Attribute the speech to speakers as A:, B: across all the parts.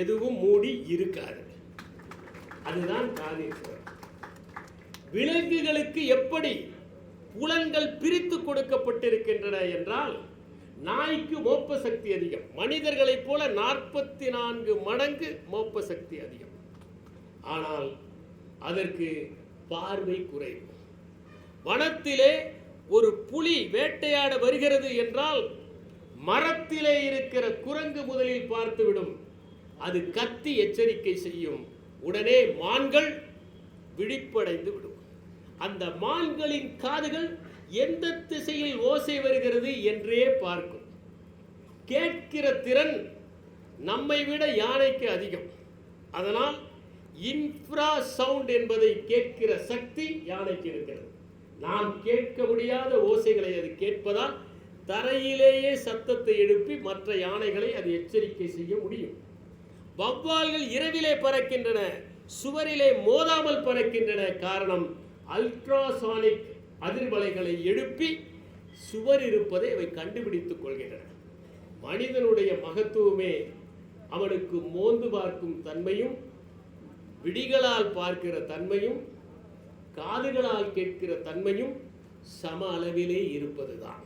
A: எதுவும் மூடி இருக்காது. அதுதான் காதீஸ்வரர் விலங்குகளுக்கு எப்படி புலன்கள் பிரித்து கொடுக்கப்பட்டிருக்கின்றன என்றால் நாய்க்கு மோப்ப சக்தி அதிகம். மனிதர்களைப் போல நாற்பத்தி நான்கு மடங்கு மோப்ப சக்தி அதிகம். ஆனால் அதற்கு பார்வை குறைவு. வனத்திலே ஒரு புலி வேட்டையாட வருகிறது என்றால் மரத்திலே இருக்கிற குரங்கு முதலில் பார்த்துவிடும். அது கத்தி எச்சரிக்கை செய்யும். உடனே மான்கள் விழிப்படைந்து விடும். அந்த மான்களின் காதுகள் எந்த திசையில் ஓசை வருகிறது என்றே பார்க்கும். கேட்கிற திறன் நம்மை விட யானைக்கு அதிகம். அதனால் இன்ஃப்ரா சவுண்ட் என்பதை கேட்கிற சக்தி யானைக்கு இருக்கிறது. நாம் கேட்க முடியாத ஓசைகளை அது கேட்பதால் தரையிலேயே சத்தத்தை எழுப்பி மற்ற யானைகளை அது எச்சரிக்கை செய்ய முடியும். வவ்வால்கள் இரவிலே பறக்கின்றன சுவரிலே மோதாமல் பறக்கின்றன. காரணம் அல்ட்ராசானிக் அதிர்வலைகளை எழுப்பி சுவர் இருப்பதை அவை கண்டுபிடித்துக் கொள்கின்றன. மனிதனுடைய மகத்துவமே அவனுக்கு மோந்து பார்க்கும் தன்மையும் விடிகளால் பார்க்கிற தன்மையும் காதுகளால் கேட்கிற தன்மையும் சம அளவிலே இருப்பதுதான்.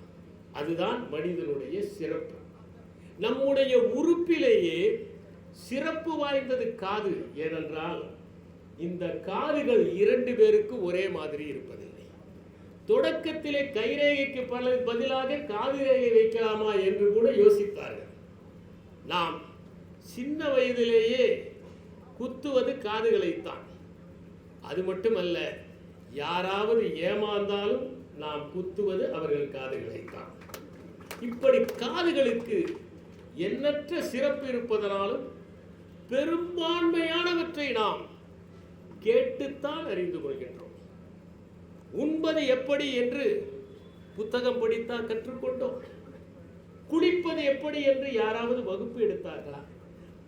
A: அதுதான் மனிதனுடைய சிறப்பு. நம்முடைய உறுப்பிலேயே சிறப்பு வாய்ந்தது காது ஏனென்றால் இந்த காதுகள் இரண்டு பேருக்கு ஒரே மாதிரி இருப்பதில்லை. தொடக்கத்திலே கைரேகைக்கு பல பதிலாக காது ரேகை வைக்கலாமா என்று கூட யோசித்தார்கள் நாம் சின்ன வயதிலேயே குத்துவது காதுகளைத்தான். அது மட்டுமல்ல யாராவது ஏமாந்தாலும் நாம் குத்துவது அவர்கள் காதுகளைத்தான். இப்படி காதுகளுக்கு எண்ணற்ற சிறப்பு இருப்பதனாலும் பெரும்பான்மையானவற்றை நாம் கேட்டுத்தான் அறிந்து கொள்கின்றோம். உண்பது எப்படி என்று புத்தகம் படித்தான் கற்றுக்கொண்டோம். குளிப்பது எப்படி என்று யாராவது வகுப்பு எடுத்தார்களா?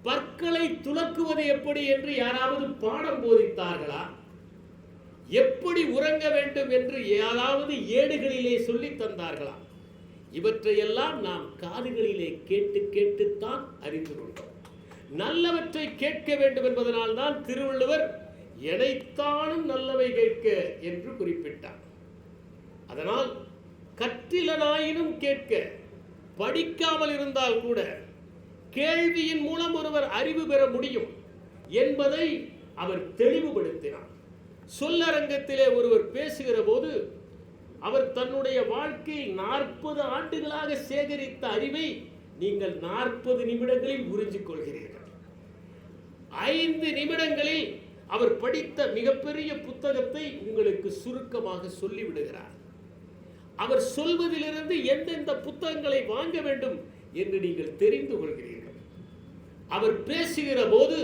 A: பற்களை துலக்குவது எப்படி என்று யாராவது பாடம் போதித்தார்களா? எப்படி உறங்க வேண்டும் என்று யாராவது ஏடுகளிலே சொல்லி தந்தார்களா? இவற்றையெல்லாம் நாம் காதுகளிலே கேட்டு கேட்டுத்தான் அறிந்து கொண்டோம். நல்லவற்றை கேட்க வேண்டும் என்பதனால் தான் திருவள்ளுவர் எனைத்தானும் நல்லவை கேட்க என்று குறிப்பிட்டார். அதனால் கற்றிலனாயினும் கேட்க படிக்காமல் இருந்தால் கூட கேள்வியின் மூலம் ஒருவர் அறிவு பெற முடியும் என்பதை அவர் தெளிவுபடுத்தினார். சொல்லரங்கத்திலே ஒருவர் பேசுகிற போது அவர் தன்னுடைய வாழ்க்கையில் நாற்பது ஆண்டுகளாக சேகரித்த அறிவை நீங்கள் நாற்பது நிமிடங்களில் உறிஞ்சிக் கொள்கிறீர்கள் ஐந்து நிமிடங்களில் அவர் படித்த மிகப்பெரிய புத்தகத்தை உங்களுக்கு சுருக்கமாக சொல்லிவிடுகிறார். அவர் சொல்வதிலிருந்து எந்தெந்த புத்தகங்களை வாங்க வேண்டும் என்று நீங்கள் தெரிந்து கொள்கிறீர்கள். அவர் பேசுகிற போது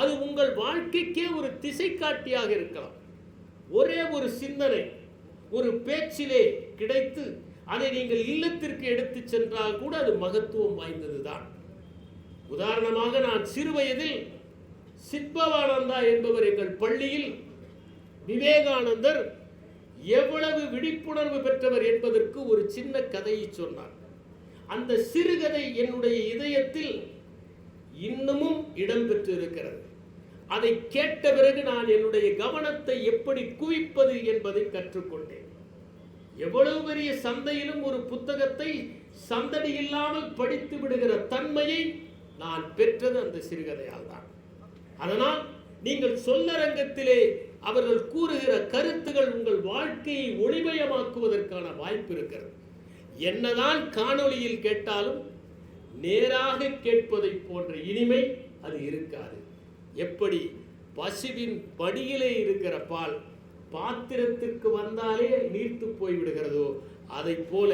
A: அது உங்கள் வாழ்க்கைக்கே ஒரு திசை காட்டியாக இருக்கலாம். ஒரே ஒரு சிந்தனை ஒரு பேச்சிலே கிடைத்து அதை நீங்கள் இல்லத்திற்கு எடுத்து சென்றால் கூட அது மகத்துவம் வாய்ந்ததுதான். உதாரணமாக நான் சிறு வயதில் சித்பவானந்தா என்பவர் எங்கள் பள்ளியில் விவேகானந்தர் எவ்வளவு விழிப்புணர்வு பெற்றவர் என்பதற்கு ஒரு சின்ன கதையை சொன்னார். அந்த சிறுகதை என்னுடைய இதயத்தில் இன்னமும் இடம் பெற்றிருக்கிறது அதை கேட்ட பிறகு நான் என்னுடைய கவனத்தை எப்படி குவிப்பது என்பதை கற்றுக்கொண்டேன். எவ்வளவு பெரிய சந்தையிலும் ஒரு புத்தகத்தை சந்தடி இல்லாமல் படித்து விடுகிற தன்மையை நான் பெற்றது அந்த சிறுகதையால் தான் அதனால் நீங்கள் சொல்லரங்கத்திலே அவர்கள் கூறுகிற கருத்துகள் உங்கள் வாழ்க்கையை ஒளிமயமாக்குவதற்கான வாய்ப்பு இருக்கிறது. என்னதான் காணொளியில் கேட்டாலும் நேராக கேட்பதை போன்ற இனிமை அது இருக்காது. எப்படி? பசுவின் படியிலே இருக்கிற பால் பாத்திரத்திற்கு வந்தாலே நீர்த்து போய் விடுகிறதோ அதை போல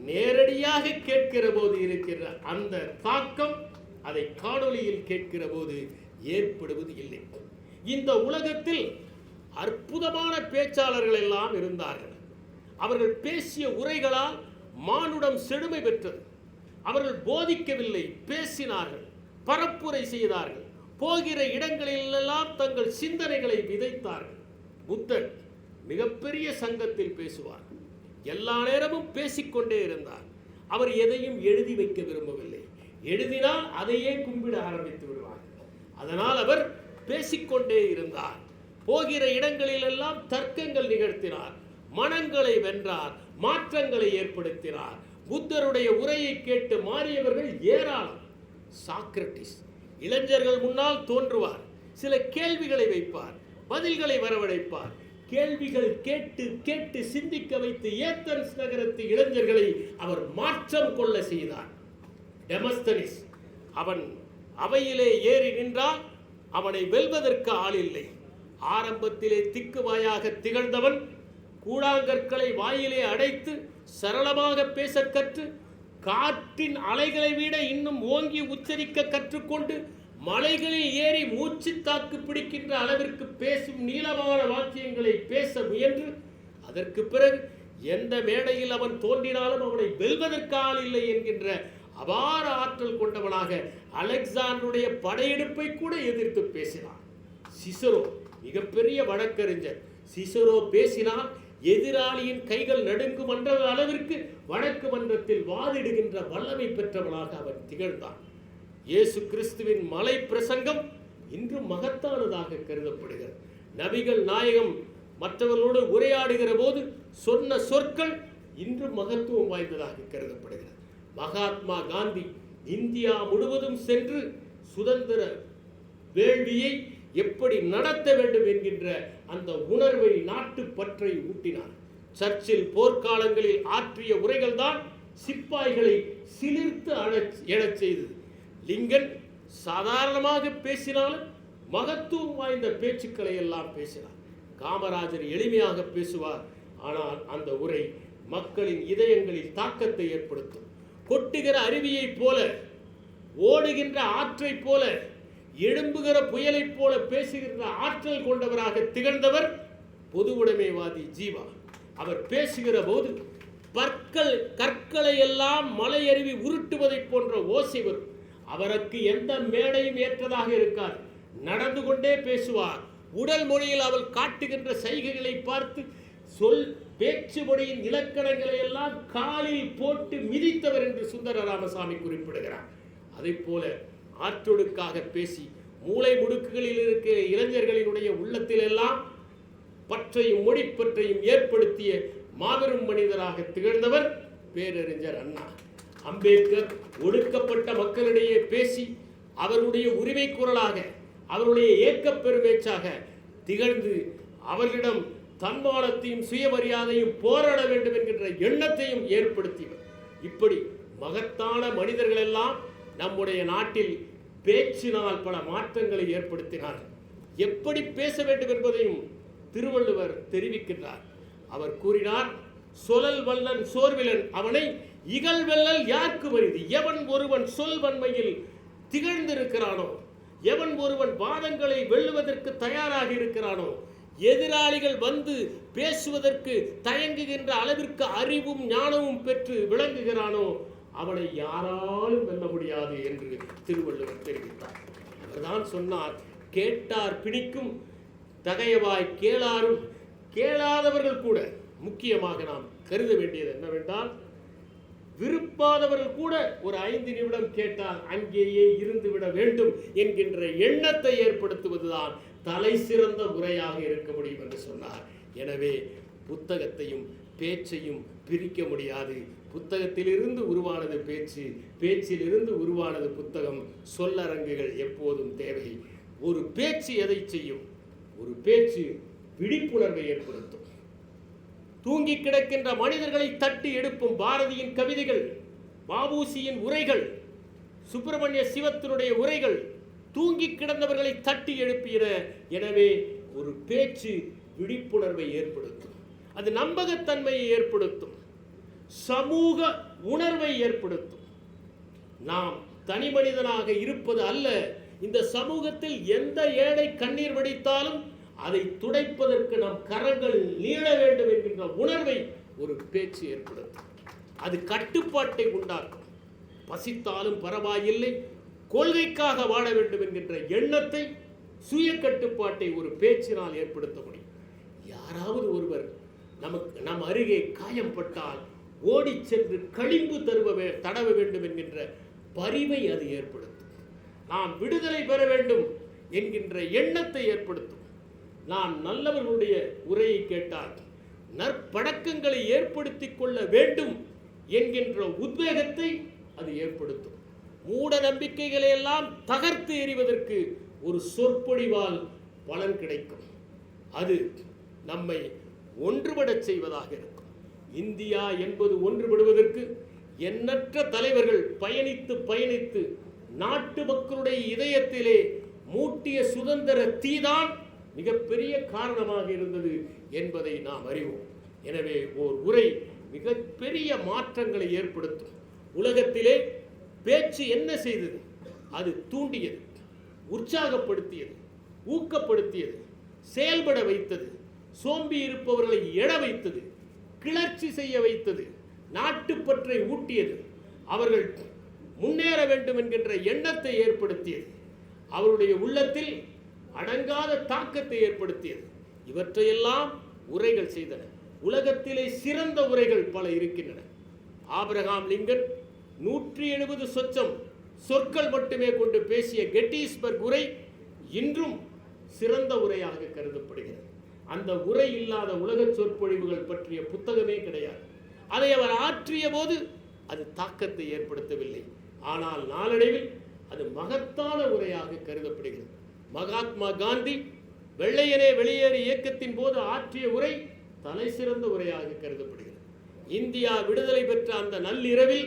A: நேரடியாக கேட்கிற போது இருக்கிற அந்த தாக்கம் அதை காணொளியில் கேட்கிற போது ஏற்படுவது இல்லை. இந்த உலகத்தில் அற்புதமான பேச்சாளர்கள் எல்லாம் இருந்தார்கள். அவர்கள் பேசிய உரைகளால் மானுடம் செழுமை பெற்றது. அவர்கள் போதிக்கவில்லை பேசினார்கள் பரப்புரை செய்தார்கள். போகிற இடங்களிலெல்லாம் தங்கள் சிந்தனைகளை விதைத்தார்கள். புத்தர் மிகப்பெரிய சங்கத்தில் பேசுவார். எல்லா நேரமும் பேசிக்கொண்டே இருந்தார். அவர் எதையும் எழுதி வைக்க விரும்பவில்லை. எழுதினால் அதையே கும்பிட ஆரம்பித்து விடுவார். அதனால் அவர் பேசிக்கொண்டே இருந்தார். போகிற இடங்களிலெல்லாம் தர்க்கங்கள் நிகழ்த்தினார். மனங்களை வென்றார். மாற்றங்களை ஏற்படுத்தினார். புத்தருடைய உரையை கேட்டு மாறியவர்கள் ஏராளம். சாக்ரட்டிஸ் இளைஞர்கள் முன்னால் தோன்றுவார். சில கேள்விகளை வைப்பார். பதில்களை வரவழைப்பார். கேள்விகள் கேட்டு கேட்டு சிந்திக்க வைத்து ஏத்தன்ஸ் நகரத்து இளைஞர்களை அவர் மாற்றம் கொள்ள செய்தார். டெமஸ்தனிஸ் அவன் அவையிலே ஏறி நின்றால் அவனை வெல்வதற்கு ஆள் இல்லை ஆரம்பத்திலே திக்குவாயாக திகழ்ந்தவன் கூழாங்கற்களை வாயிலே அடைத்து சரளமாக பேச கற்று காற்றின் அலைகளை விட இன்னும் ஓங்கி உச்சரிக்க கற்றுக்கொண்டு மலைகளில் ஏறி மூச்சு தாக்கு பிடிக்கின்ற அளவிற்கு பேசும் நீளமான வாக்கியங்களை பேச முயன்று அதற்கு பிறகு எந்த மேடையில் அவன் தோன்றினாலும் அவனை வெல்வதற்கு ஆள் இல்லை என்கின்ற அபார ஆற்றல் கொண்டவனாக அலெக்சாண்டருடைய படையெடுப்பை கூட எதிர்த்து பேசினான். சிசரோ மிகப்பெரிய வழக்கறிஞர். சிசரோ பேசினால் எதிராளியின் கைகள் நடுங்கும் என்ற அளவிற்கு வழக்கு மன்றத்தில் வாதிடுகின்ற வல்லமை பெற்றவனாக அவன் திகழ்ந்தான். இயேசு கிறிஸ்துவின் மலை பிரசங்கம் இன்று மகத்தானதாக கருதப்படுகிறது. நபிகள் நாயகம் மற்றவர்களோடு உரையாடுகிற போது சொன்ன சொற்கள் இன்று மகத்துவம் வாய்ந்ததாக கருதப்படுகிறது. மகாத்மா காந்தி இந்தியா முழுவதும் சென்று சுதந்திர வேள்வியை எப்படி நடத்த வேண்டும் என்கின்ற அந்த உணர்வை நாட்டு பற்றை ஊட்டினார். சர்ச்சில் போர்க்காலங்களில் ஆற்றிய உரைகள் தான் சிப்பாய்களை சிலிர்த்து அழச் எழச் செய்தது. லிங்கன் சாதாரணமாக பேசினாலும் மகத்துவம் வாய்ந்த பேச்சுக்களை எல்லாம் பேசினார். காமராஜர் எளிமையாக பேசுவார். ஆனால் அந்த உரை மக்களின் இதயங்களில் தாக்கத்தை ஏற்படுத்தும். கொட்டுகிற அருவியைப் போல ஓடுகின்ற ஆற்றைப் போல எழும்புகிற புயலைப் போல பேசுகின்ற ஆற்றல் கொண்டவராக திகழ்ந்தவர் பொது உடைமைவாதி ஜீவா. அவர் பேசுகிற போது பற்கள் கற்களை எல்லாம் மலையருவி உருட்டுவதைப் போன்ற ஓசை வரும். அவருக்கு எந்த மேடையும் ஏற்றதாக இருக்கார் நடந்து கொண்டே பேசுவார். உடல் மொழியில் அவள் காட்டுகின்ற சைகைகளை பார்த்து சொல் பேச்சுபொடியின் இலக்கணங்களை எல்லாம் காலில் போட்டு மிதித்தவர் என்று சுந்தர ராமசாமி குறிப்பிடுகிறார். அதைப் போல ஆற்றொடுக்காக பேசி மூளை முடுக்குகளில் இருக்கிற இளைஞர்களினுடைய உள்ளத்திலெல்லாம் பற்றையும் மொழிப்பற்றையும் ஏற்படுத்திய மாபெரும் மனிதராக திகழ்ந்தவர் பேரறிஞர் அண்ணா. அம்பேத்கர் ஒடுக்கப்பட்ட மக்களிடையே பேசி அவருடைய உரிமை குரலாக அவருடைய ஏக்கப் பெருமேச்சாக திகழ்ந்து அவர்களிடம் தன்மானத்தையும் சுயமரியாதையும் போராட வேண்டும் என்கின்ற எண்ணத்தையும் ஏற்படுத்தியவர். இப்படி மகத்தான மனிதர்கள் எல்லாம் நம்முடைய நாட்டில் பேச்சினால் பல மாற்றங்களை ஏற்படுத்தினார் எப்படி பேச வேண்டும் என்பதையும் திருவள்ளுவர் தெரிவிக்கின்றார். அவர் கூறினார் சொலல் வல்லன் சோர்விலன் அவனை இகழ்வெல்லல் யாருக்கு வருது எவன் ஒருவன் சொல் வன்மையில் திகழ்ந்திருக்கிறானோ? எவன் ஒருவன் வாதங்களை வெல்லுவதற்கு தயாராக இருக்கிறானோ? எதிராளிகள் வந்து பேசுவதற்கு தயங்குகின்ற அளவிற்கு அறிவும் ஞானமும் பெற்று விளங்குகிறானோ அவனை யாராலும் வெல்ல முடியாது என்று திருவள்ளுவர் தெரிவித்தார். அவர்தான் சொன்னார் கேட்டார் பிடிக்கும் தகையவாய் கேளாரும். கேளாதவர்கள் கூட முக்கியமாக நாம் கருத வேண்டியது என்னவென்றால் விருப்பாதவர்கள் கூட ஒரு ஐந்து நிமிடம் கேட்டால் அங்கேயே இருந்து விட வேண்டும் என்கின்ற எண்ணத்தை ஏற்படுத்துவதுதான் தலை சிறந்த உரையாக இருக்க முடியும் என்று சொன்னார். எனவே புத்தகத்தையும் பேச்சையும் பிரிக்க முடியாது. புத்தகத்திலிருந்து உருவானது பேச்சு பேச்சிலிருந்து உருவானது புத்தகம் சொல்லரங்குகள் எப்போதும் தேவை. ஒரு பேச்சு எதை செய்யும்? ஒரு பேச்சு விழிப்புணர்வை ஏற்படுத்தும். தூங்கி கிடக்கின்ற மனிதர்களை தட்டி எடுப்பும் பாரதியின் கவிதைகள் பாபூசியின் உரைகள் சுப்பிரமணிய சிவத்தினுடைய உரைகள் தூங்கி கிடந்தவர்களை தட்டி எழுப்பின எனவே ஒரு பேச்சு விழிப்புணர்வை ஏற்படுத்தும். அது நம்பகத்தன்மையை ஏற்படுத்தும். சமூக உணர்வை ஏற்படுத்தும். நாம் தனி மனிதனாக இருப்பது அல்ல. இந்த சமூகத்தில் எந்த ஏழை கண்ணீர் வடித்தாலும் அதை துடைப்பதற்கு நம் கரங்கள் நீள வேண்டும் என்கின்ற உணர்வை ஒரு பேச்சு ஏற்படுத்தும். அது கட்டுப்பாட்டை உண்டாக்கும். பசித்தாலும் பரவாயில்லை. கொள்கைக்காக வாழ வேண்டும் என்கின்ற எண்ணத்தை சுய கட்டுப்பாட்டை ஒரு பேச்சினால் ஏற்படுத்த முடியும். யாராவது ஒருவர் நமக்கு நம் அருகே காயம்பட்டால் ஓடி சென்று களிம்பு தருவ தடவ வேண்டும் என்கின்ற பரிவை அது ஏற்படுத்தும். நாம் விடுதலை பெற வேண்டும் என்கின்ற எண்ணத்தை ஏற்படுத்தும். நாம் நல்லவர்களுடைய உரையை கேட்டால் நற்பழக்கங்களை ஏற்படுத்தி கொள்ள வேண்டும் என்கின்ற உத்வேகத்தை அது ஏற்படுத்தும். மூட நம்பிக்கைகளை எல்லாம் தகர்த்து எறிவதற்கு ஒரு சொற்பொழிவால் பலன் கிடைக்கும். அது நம்மை ஒன்றுபடச் செய்வதாக இருக்கும். இந்தியா என்பது ஒன்றுபடுவதற்கு எண்ணற்ற தலைவர்கள் பயணித்து பயணித்து நாட்டு மக்களுடைய இதயத்திலே மூட்டிய சுதந்திர தீதான் மிகப்பெரிய காரணமாக இருந்தது என்பதை நாம் அறிவோம். எனவே ஓர் உரை மிகப்பெரிய மாற்றங்களை ஏற்படுத்தும். உலகத்திலே பேச்சு என்ன செய்தது? அது தூண்டியது. உற்சாகப்படுத்தியது ஊக்கப்படுத்தியது செயல்பட வைத்தது சோம்பி இருப்பவர்களை எழ வைத்தது கிளர்ச்சி செய்ய வைத்தது நாட்டுப்பற்றை ஊட்டியது. அவர்கள் முன்னேற வேண்டும் என்கின்ற எண்ணத்தை ஏற்படுத்தியது. அவருடைய உள்ளத்தில் அடங்காத தாக்கத்தை ஏற்படுத்தியது. இவற்றையெல்லாம் உரைகள் செய்தன. உலகத்திலே சிறந்த உரைகள் பல இருக்கின்றன. ஆபிரகாம் லிங்கன் நூற்றி எழுபது சொச்சம் சொற்கள் மட்டுமே கொண்டு பேசிய கெட்டீஸ்பர்க் உரை இன்றும் சிறந்த உரையாக கருதப்படுகிறது. அந்த உரை இல்லாத உலக சொற்பொழிவுகள் பற்றிய புத்தகமே கிடையாது. அதை அவர் ஆற்றிய போது அது தாக்கத்தை ஏற்படுத்தவில்லை. ஆனால் நாளடைவில் அது மகத்தான உரையாக கருதப்படுகிறது. மகாத்மா காந்தி வெள்ளையனே வெளியேறு இயக்கத்தின் போது ஆற்றிய உரை தலை சிறந்த உரையாக கருதப்படுகிறது. இந்தியா விடுதலை பெற்ற அந்த நள்ளிரவில்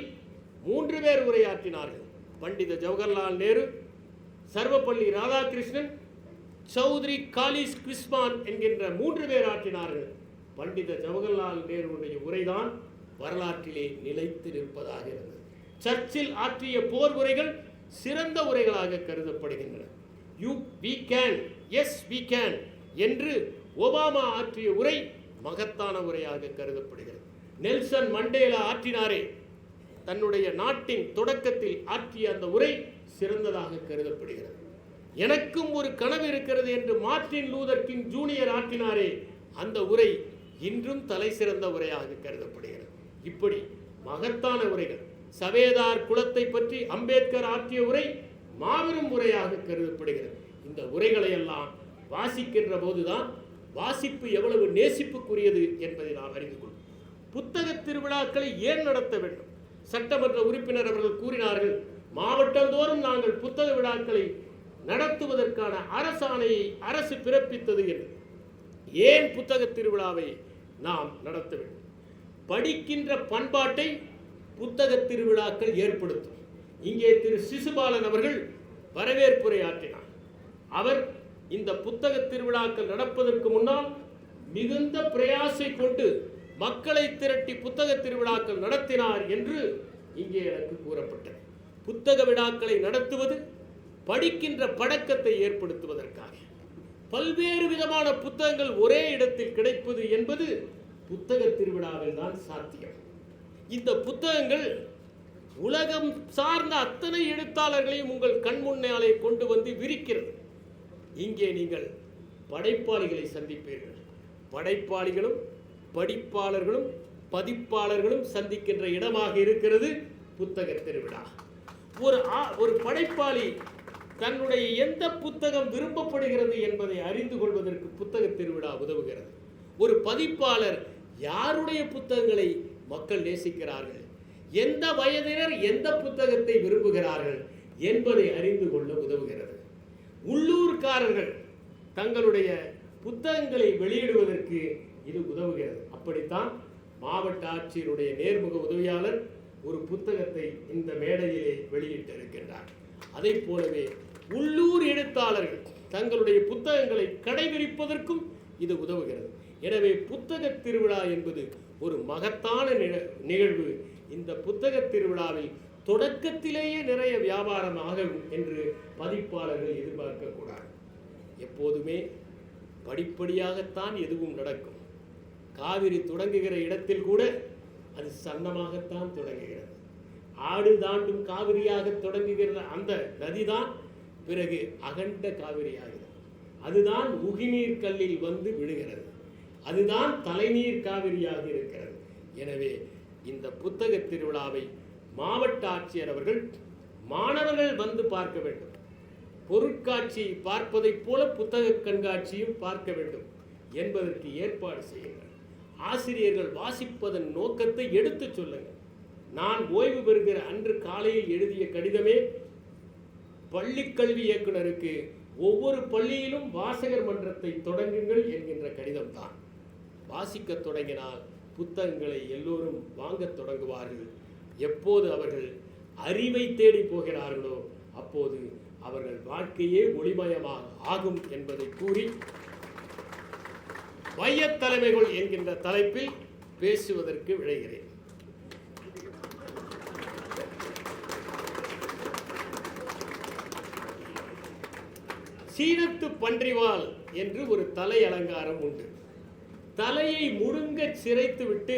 A: மூன்று பேர் உரையாற்றினார்கள். பண்டித ஜவஹர்லால் நேரு சர்வப்பள்ளி ராதாகிருஷ்ணன் சௌத்ரி காலிஸ் கிறிஸ்மான் என்கின்ற மூன்று பேர் ஆற்றினார்கள். பண்டித ஜவஹர்லால் நேருடைய உரைதான் வரலாற்றிலே நிலைத்து நிற்பதாக இருந்தது. சர்ச்சில் ஆற்றிய போர் உரைகள் சிறந்த உரைகளாக கருதப்படுகின்றன. You we can yes we can என்று ஒபாமா ஆற்றிய உரை மகத்தான உரையாக கருதப்படுகிறது. நெல்சன் மண்டேலா ஆற்றினாரே தன்னுடைய நாட்டின் தொடக்கத்தில் ஆற்றிய அந்த உரை சிறந்ததாக கருதப்படுகிறது. எனக்கும் ஒரு கனவு இருக்கிறது என்று மார்ட்டின் லூதர் கிங் ஜூனியர் ஆற்றினாரே அந்த உரை இன்றும் தலை சிறந்த உரையாக கருதப்படுகிறது. இப்படி மகத்தான உரைகள் சவேதார் குலத்தை பற்றி அம்பேத்கர் ஆற்றிய உரை மாபெரும் உரையாக கருதப்படுகிறது. இந்த உரைகளை எல்லாம் வாசிக்கின்ற போதுதான் வாசிப்பு எவ்வளவு நேசிப்புக்குரியது என்பதை நாம் அறிந்து கொள்வோம். புத்தக திருவிழாக்களை ஏன் நடத்த வேண்டும்? சட்டமன்ற உறுப்பினர் அவர்கள் கூறினார்கள் மாவட்டந்தோறும் நாங்கள் புத்தக விழாக்களை நடத்துவதற்கான அரசாணையை அரசு பிறப்பித்தது என்று. ஏன் புத்தக திருவிழாவை நாம் நடத்த வேண்டும்? படிக்கின்ற பண்பாட்டை புத்தக திருவிழாக்கள் ஏற்படுத்தும். இங்கே திரு. சிசுபாலன் அவர்கள் வரவேற்புரை ஆற்றினார். அவர் இந்த புத்தக திருவிழாக்கள் நடப்பதற்கு முன்னால் மிகுந்த பிரயாசை கொண்டு மக்களை திரட்டி புத்தக திருவிழாக்கள் நடத்தினார் என்று இங்கே எனக்கு கூறப்பட்டது. புத்தக விழாக்களை நடத்துவது படிக்கின்ற பழக்கத்தை ஏற்படுத்துவதற்காக. பல்வேறு விதமான புத்தகங்கள் ஒரே இடத்தில் கிடைப்பது என்பது புத்தக திருவிழாவில் தான் சாத்தியம். இந்த புத்தகங்கள் உலகம் சார்ந்த அத்தனை எழுத்தாளர்களையும் உங்கள் கண்முன்னாலே கொண்டு வந்து விரிக்கிறது. இங்கே நீங்கள் படைப்பாளிகளை சந்திப்பீர்கள். படைப்பாளிகளும் படிப்பாளர்களும் பதிப்பாளர்களும் சந்திக்கின்ற இடமாக இருக்கிறது புத்தக திருவிழா. ஒரு ஆ- ஒரு படைப்பாளி தன்னுடைய எந்த புத்தகம் விரும்பப்படுகிறது என்பதை அறிந்து கொள்வதற்கு புத்தக திருவிழா உதவுகிறது. ஒரு பதிப்பாளர் யாருடைய புத்தகங்களை மக்கள் நேசிக்கிறார்கள்? எந்த வயதினர் எந்த புத்தகத்தை விரும்புகிறார்கள் என்பதை அறிந்து கொள்ள உதவுகிறது. உள்ளூர்காரர்கள் தங்களுடைய புத்தகங்களை வெளியிடுவதற்கு இது உதவுகிறது. அப்படித்தான் மாவட்ட ஆட்சியருடைய நேர்முக உதவியாளர் ஒரு புத்தகத்தை இந்த மேடையிலே வெளியிட்டிருக்கின்றார். அதை போலவே உள்ளூர் எழுத்தாளர்கள் தங்களுடைய புத்தகங்களை கடைபிடிப்பதற்கும் இது உதவுகிறது. எனவே புத்தக திருவிழா என்பது ஒரு மகத்தான நிக- நிகழ்வு. இந்த புத்தக திருவிழாவில் தொடக்கத்திலேயே நிறைய வியாபாரம் ஆகும் என்று பதிப்பாளர்கள் எதிர்பார்க்கக்கூடாது. எப்போதுமே படிப்படியாகத்தான் எதுவும் நடக்கும். காவிரி தொடங்குகிற இடத்தில் கூட அது சன்னமாகத்தான் தொடங்குகிறது. ஆடு தாண்டும் காவிரியாக தொடங்குகிற அந்த நதிதான் பிறகு அகண்ட காவிரியாகிறது. அதுதான் உகிநீர் கல்லில் வந்து விழுகிறது. அதுதான் தலைநீர் காவிரியாக இருக்கிறது. எனவே இந்த புத்தக திருவிழாவை மாவட்ட ஆட்சியர் அவர்கள் மாணவர்கள் வந்து பார்க்க வேண்டும். பொருட்காட்சி பார்ப்பதைப் போல புத்தக கண்காட்சியும் பார்க்க வேண்டும் என்பதற்கு ஏற்பாடு செய்யுங்கள். ஆசிரியர்கள் வாசிப்பதன் நோக்கத்தை எடுத்துச் சொல்லுங்கள். நான் ஓய்வு பெறுகிற அன்று காலையில் எழுதிய கடிதமே பள்ளிக் கல்வி இயக்குனருக்கு ஒவ்வொரு பள்ளியிலும் வாசகர் மன்றத்தை தொடங்குங்கள் என்கின்ற கடிதம்தான். வாசிக்கத் தொடங்கினால் புத்தகங்களை எல்லோரும் வாங்கத் தொடங்குவார்கள். எப்போது அவர்கள் அறிவை தேடி போகிறார்களோ அப்போது அவர்கள் வாழ்க்கையே ஒளிமயமாக ஆகும் என்பதை கூறி மையத் தலைமைகள் என்கின்ற தலைப்பில் பேசுவதற்கு விழைகிறேன். சீனத்து பன்றிவால் என்று ஒரு தலை அலங்காரம் உண்டு. தலையை முழுங்கச் சிரைத்துவிட்டு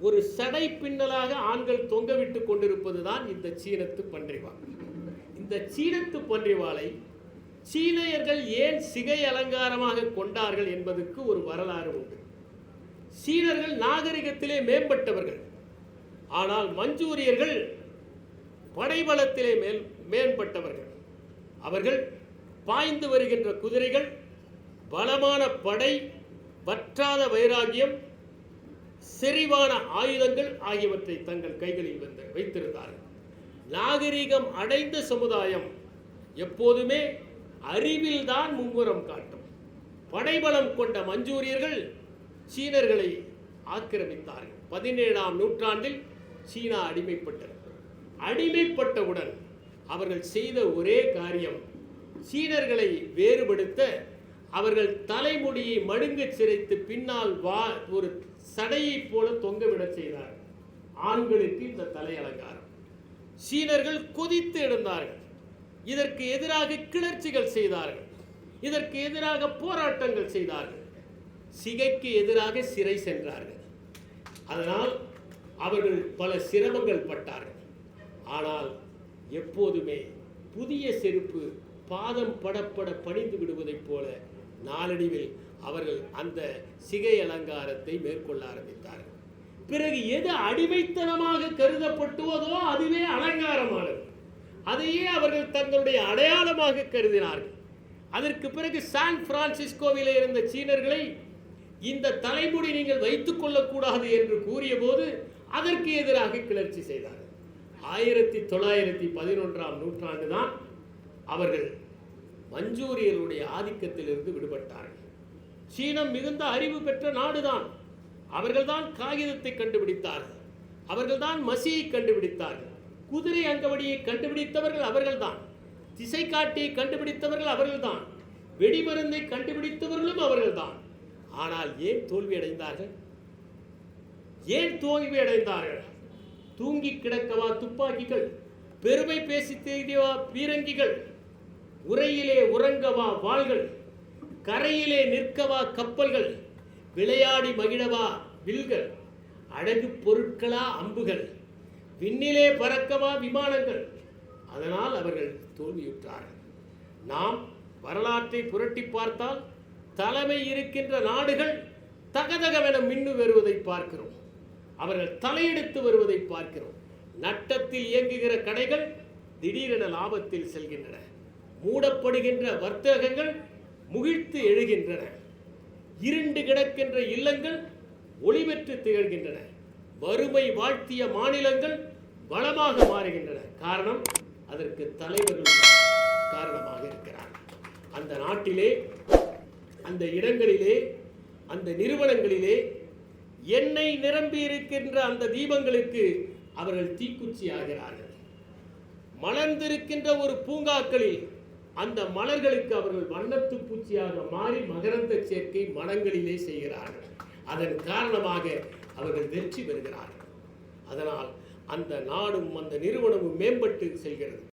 A: ஒரு சடை பின்னலாக ஆண்கள் தொங்கவிட்டு கொண்டிருப்பது தான் இந்த சீனத்து பன்றிவால் இந்த சீனத்து பன்றிவாலை சீனையர்கள் ஏன் சிகை அலங்காரமாக கொண்டார்கள் என்பதற்கு ஒரு வரலாறு உண்டு. சீனர்கள் நாகரிகத்திலே மேம்பட்டவர்கள். ஆனால் மஞ்சூரியர்கள் படைபலத்திலே மேல் மேம்பட்டவர்கள். அவர்கள் பாய்ந்து வருகின்ற குதிரைகள் பலமான படை வற்றாத வைராகியம் செறிவான ஆயுதங்கள் ஆகியவற்றை தங்கள் கைகளில் வந்து வைத்திருந்தார்கள். நாகரிகம் அடைந்த சமுதாயம் எப்போதுமே அறிவில்தான் மும்முரம் காட்டும். படைபலம் கொண்ட மஞ்சூரியர்கள் சீனர்களை ஆக்கிரமித்தார்கள். பதினேழாம் நூற்றாண்டில் சீனா அடிமைப்பட்டது. அடிமைப்பட்டவுடன் அவர்கள் செய்த ஒரே காரியம் சீனர்களை வேறுபடுத்த அவர்கள் தலைமுடியை மடுங்கச் சிரைத்து பின்னால் வா ஒரு சடையைப் போல தொங்கவிடச் செய்தார்கள். ஆண்களுக்கு இந்த தலை அலங்காரம் சீனர்கள் கொதித்து எழுந்தார்கள். இதற்கு எதிராக கிளர்ச்சிகள் செய்தார்கள். இதற்கு எதிராக போராட்டங்கள் செய்தார்கள். சிகைக்கு எதிராக சிறை சென்றார்கள். அதனால் அவர்கள் பல சிரமங்கள் பட்டார்கள். ஆனால் எப்போதுமே புதிய செருப்பு பாதம் படப்பட பணிந்து விடுவதைப் போல நாளடிவில் அவர்கள் அந்த சிகை அலங்காரத்தை மேற்கொள்ள ஆரம்பித்தார்கள். பிறகு எது அடிமைத்தனமாக கருதப்பட்டுவதோ அதுவே அலங்காரமானது. அதையே அவர்கள் தங்களுடைய அடையாளமாக கருதினார்கள். அதற்கு பிறகு சான் பிரான்சிஸ்கோவில் இருந்த சீனர்களை இந்த தலைமுடி நீங்கள் வைத்துக் கொள்ளக்கூடாது என்று கூறியபோது அதற்கு எதிராக கிளர்ச்சி செய்தார்கள். ஆயிரத்தி தொள்ளாயிரத்தி பதினொன்றாம் நூற்றாண்டு தான் அவர்கள் மஞ்சூரியருடைய ஆதிக்கத்திலிருந்து விடுபட்டார்கள். சீனம் மிகுந்த அறிவு பெற்ற நாடுதான். அவர்கள்தான் காகிதத்தை கண்டுபிடித்தார்கள். அவர்கள்தான் மசியை கண்டுபிடித்தார்கள். குதிரை அங்கவடியை கண்டுபிடித்தவர்கள் அவர்கள்தான். திசை காட்டியை கண்டுபிடித்தவர்கள் அவர்கள்தான். வெடிமருந்தை கண்டுபிடித்தவர்களும் அவர்கள்தான். ஆனால் ஏன் தோல்வி அடைந்தார்கள் ஏன் தோல்வி அடைந்தார்கள் தூங்கி கிடக்கவா துப்பாக்கிகள்? பெருமை பேசி தேடியவா பீரங்கிகள்? உரையிலே உறங்கவா வாள்கள்? கரையிலே நிற்கவா கப்பல்கள்? விளையாடி மகிழவா வில்கள். அழகு பொருட்களா அம்புகள். விண்ணிலே பறக்கவா விமானங்கள். அதனால் அவர்கள் தோல்வியுற்றார்கள். நாம் வரலாற்றை புரட்டி பார்த்தால் தலைமை இருக்கின்ற நாடுகள் தகதகவென மின்னு வருவதை பார்க்கிறோம். அவர்கள் தலையெடுத்து வருவதை பார்க்கிறோம். நட்டத்தில் இயங்குகிற கடைகள் திடீரென லாபத்தில் செல்கின்றன. மூடப்படுகின்ற வர்த்தகங்கள் முகிழ்த்து எழுகின்றன. இருண்டு கிடக்கின்ற இல்லங்கள் ஒளி பெற்று திகழ்கின்றன. வறுமை வாழ்த்திய மாநிலங்கள் வளமாக மாறுகின்றன. காரணம் அதற்கு தலைவர்கள் காரணமாக இருக்கிறார் அந்த நாட்டிலே அந்த இடங்களிலே அந்த நிறுவனங்களிலே எண்ணெய் நிரம்பி இருக்கின்ற அந்த தீபங்களுக்கு அவர்கள் தீக்குச்சி ஆகிறார்கள். மலர்ந்திருக்கின்ற ஒரு பூங்காக்களில் அந்த மலர்களுக்கு அவர்கள் வண்ணத்து பூச்சியாக மாறி மகரந்த சேர்க்கை மனங்களிலே செய்கிறார்கள். அதன் காரணமாக அவர்கள் வெற்றி பெறுகிறார்கள். அதனால் அந்த நாடும் அந்த நிறுவனமும் மேம்பட்டு செல்கிறது.